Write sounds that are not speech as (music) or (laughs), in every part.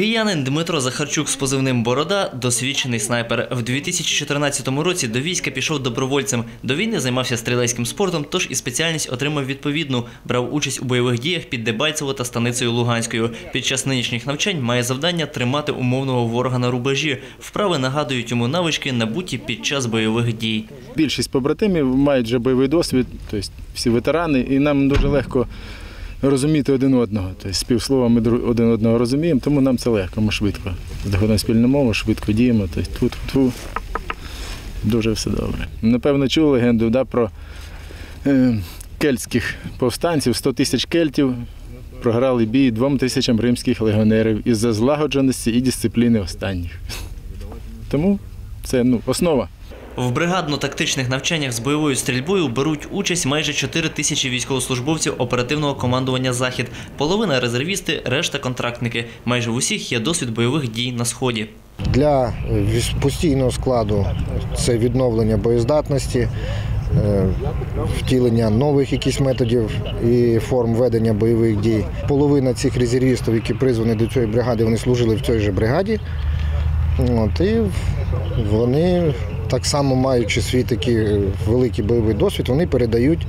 Киянин Дмитро Захарчук з позивним Борода досвідчений снайпер. В 2014 році до війська пішов добровольцем. До війни займався стрілецьким спортом, тож і спеціальність отримав відповідну. Брав участь у бойових діях під Дебальцево та станицею Луганською. Під час нинішніх навчань має завдання тримати умовного ворога на рубежі. Вправи нагадують йому навички, набуті під час бойових дій. Більшість побратимів мають вже бойовий досвід, тобто всі ветерани, і нам дуже легко розуміти один одного. Тобто з півслова ми один одного розуміємо, тому нам це легко, ми швидко. Знаходимо спільну мову, швидко діємо. Тобто тут ту дуже все добре. Напевно, чув легенду да, про е, кельтських повстанців, 100 тисяч кельтів. Програли бій двом тисячам римських легіонерів із-за злагодженості і дисципліни останніх. Тому це ну, основа. В бригадно-тактичних навчаннях з бойовою стрільбою беруть участь майже 4 тисячі військовослужбовців оперативного командування Захід. Половина резервісти, решта контрактники. Майже в усіх є досвід бойових дій на сході. Для постійного складу це відновлення боєздатності, е, втілення нових якісь методів і форм ведення бойових дій. Половина цих резервістів, які призвані до цієї бригади, вони служили в цій же бригаді. От, і вони так само маючи свій такий е, великий бойовий досвід, вони передають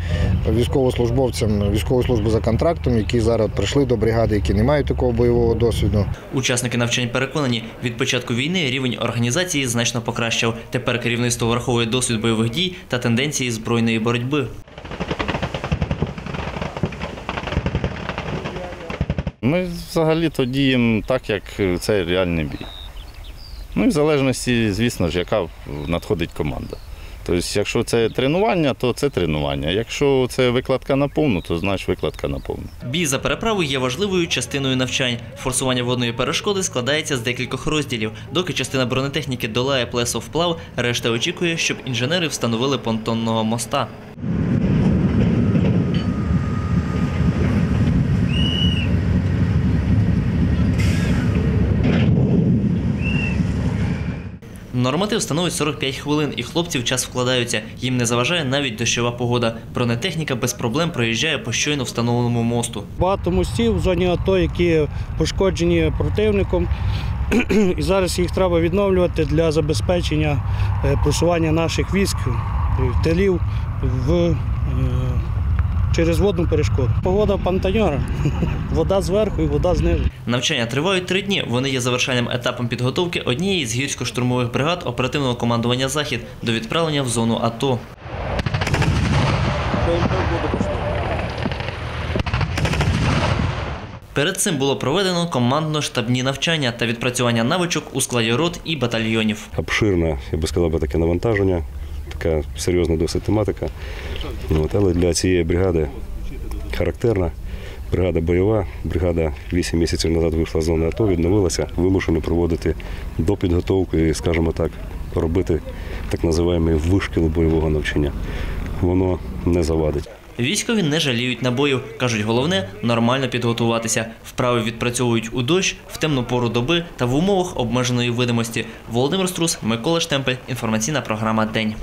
військовослужбовцям військову службу за контрактом, які зараз прийшли до бригади, які не мають такого бойового досвіду. Учасники навчань переконані, від початку війни рівень організації значно покращав. Тепер керівництво враховує досвід бойових дій та тенденції збройної боротьби. Ми взагалі-то діємо так, як це реальний бій. Ну і в залежності, звісно ж, яка надходить команда. Тобто, якщо це тренування, то це тренування. Якщо це викладка на повну, то значить викладка на повну. Бій за переправу є важливою частиною навчань. Форсування водної перешкоди складається з декількох розділів. Доки частина бронетехніки долає плесо вплав, решта очікує, щоб інженери встановили понтонного моста. Норматив становить 45 хвилин, і хлопці в час вкладаються. Їм не заважає навіть дощова погода. Бронетехніка без проблем проїжджає по щойно встановленому мосту. Багато мостів в зоні АТО, які пошкоджені противником. (clears throat) І зараз їх треба відновлювати для забезпечення е, просування наших військ, е, тилів в, е, через водну перешкоду. Погода пантаньора. (laughs) Вода зверху і вода знизу. Навчання тривають три дні. Вони є завершальним етапом підготовки однієї з гірсько-штурмових бригад оперативного командування Захід до відправлення в зону АТО. Перед цим було проведено командно-штабні навчання та відпрацювання навичок у складі рот і батальйонів. обширне, я би сказав, би, таке навантаження, така серйозна досить тематика. От, але для цієї бригади характерна. Бригада бойова, бригада 8 місяців назад вийшла з зони АТО, відновилася, вимушено проводити допідготовку і, скажімо так, робити так називаємо вишкіл бойового навчання. Воно не завадить. Військові не жаліють набою. Кажуть, головне нормально підготуватися. Вправи відпрацьовують у дощ, в темну пору доби та в умовах обмеженої видимості. Володимир Струс, Микола Штемпель. Інформаційна програма День.